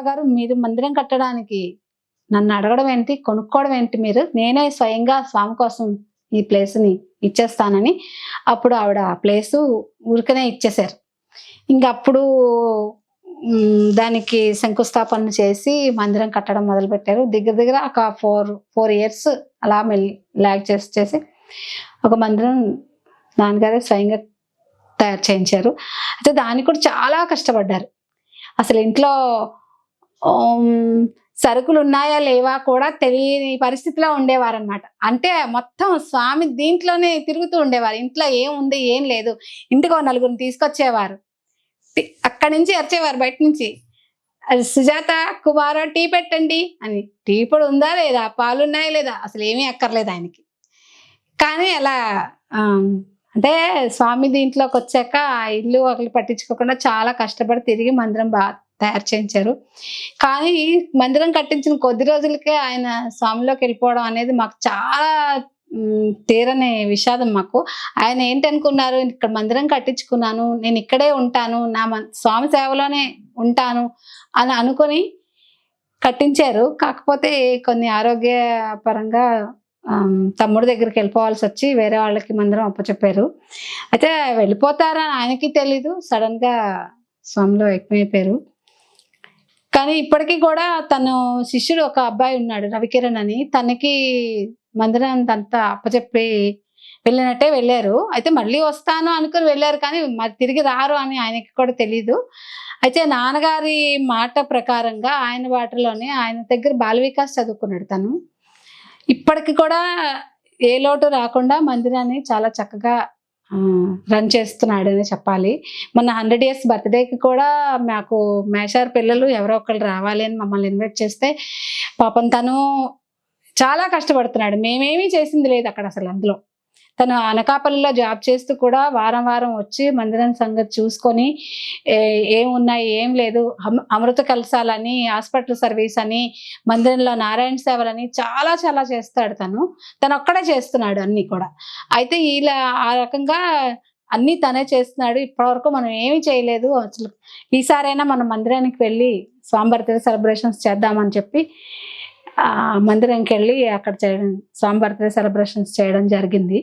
గారు మీరు మందిరం కట్టడానికి నన్ను అడగడం ఏంటి? కొనుక్కోవడం ఏంటి మీరు? నేనే స్వయంగా స్వామి కోసం ఈ ప్లేస్ని ఇచ్చేస్తానని అప్పుడు ఆవిడ ఆ ప్లేసు ఊరికనే ఇచ్చేశారు. ఇంకా అప్పుడు దానికి శంకుస్థాపన చేసి మందిరం కట్టడం మొదలుపెట్టారు. దగ్గర దగ్గర ఒక ఫోర్ ఫోర్ ఇయర్స్ అలా మెల్లి లాగ్ చేసి చేసి ఒక మందిరం నాన్నగారే స్వయంగా తయారు చేయించారు. అయితే దానికి కూడా చాలా కష్టపడ్డారు. అసలు ఇంట్లో సరుకులు ఉన్నాయా లేవా కూడా తెలియని పరిస్థితిలో ఉండేవారనమాట అంటే మొత్తం స్వామి దీంట్లోనే తిరుగుతూ ఉండేవారు. ఇంట్లో ఏముంది ఏం లేదు. ఇంటికో నలుగురిని తీసుకొచ్చేవారు. అక్కడి నుంచి వచ్చేవారు బయట నుంచి. అది సుజాత కుమార టీ పెట్టండి అని. టీ పొడి ఉందా లేదా? పాలు ఉన్నాయా లేదా? అసలు ఏమీ అక్కర్లేదు ఆయనకి. కానీ అలా అంటే స్వామి దీంట్లోకి వచ్చాక ఆ ఇల్లు ఒకరు పట్టించుకోకుండా చాలా కష్టపడి తిరిగి మందిరం బాగా తయారు చేయించారు. కానీ మందిరం కట్టించిన కొద్ది రోజులకే ఆయన స్వామిలోకి వెళ్ళిపోవడం అనేది మాకు చాలా తీరనే తీరని విషాదం మాకు. ఆయన ఏంటనుకున్నారు ఇక్కడ మందిరం కట్టించుకున్నాను నేను ఇక్కడే ఉంటాను నా స్వామి సేవలోనే ఉంటాను అని అనుకొని కట్టించారు. కాకపోతే కొన్ని ఆరోగ్య పరంగా తమ్ముడు తమ్ముడి దగ్గరికి వెళ్ళిపోవాల్సి వచ్చి వేరే వాళ్ళకి మందిరం అప్పచెప్పారు. అయితే వెళ్ళిపోతారని ఆయనకి తెలీదు. సడన్గా స్వామిలో ఎక్కువైపోయారు కానీ ఇప్పటికీ కూడా తను శిష్యుడు ఒక అబ్బాయి ఉన్నాడు రవికిరణ్ అని. తనకి మందిరం అంతా అప్పచెప్పి వెళ్ళినట్టే వెళ్ళారు. అయితే మళ్ళీ వస్తాను అనుకుని వెళ్ళారు కానీ మరి తిరిగి రారు అని ఆయనకి కూడా తెలీదు. అయితే నాన్నగారి మాట ప్రకారంగా ఆయన వాటిలోనే ఆయన దగ్గర బాల వికాస్ చదువుకున్నాడు తను. ఇప్పటికి కూడా ఏ లోటు రాకుండా మందిరాన్ని చాలా చక్కగా రన్ చేస్తున్నాడు అని చెప్పాలి. మొన్న హండ్రెడ్ ఇయర్స్ బర్త్డేకి కూడా మాకు మేషార్ పిల్లలు ఎవరో ఒకళ్ళు రావాలి అని మమ్మల్ని ఇన్వైట్ చేస్తే పాపం తను చాలా కష్టపడుతున్నాడు. మేమేమీ చేసింది లేదు అక్కడ అసలు అందులో. తను అనకాపల్లిలో జాబ్ చేస్తూ కూడా వారం వారం వచ్చి మందిరం సంగతి చూసుకొని ఏం ఉన్నాయి ఏం లేదు అమ- అమృత కలసాలని హాస్పిటల్ సర్వీస్ అని మందిరంలో నారాయణ సేవలని చాలా చాలా చేస్తాడు తను. తను ఒక్కడే చేస్తున్నాడు అన్నీ కూడా. అయితే ఇలా ఆ రకంగా అన్ని తనే చేస్తున్నాడు. ఇప్పటివరకు మనం ఏమీ చేయలేదు. అసలు ఈసారైనా మనం మందిరానికి వెళ్ళి స్వామివారి సెలబ్రేషన్స్ చేద్దామని చెప్పి మందిరంకి వెళ్ళి అక్కడ చేయడం స్వామి బర్త్డే సెలబ్రేషన్స్ చేయడం జరిగింది.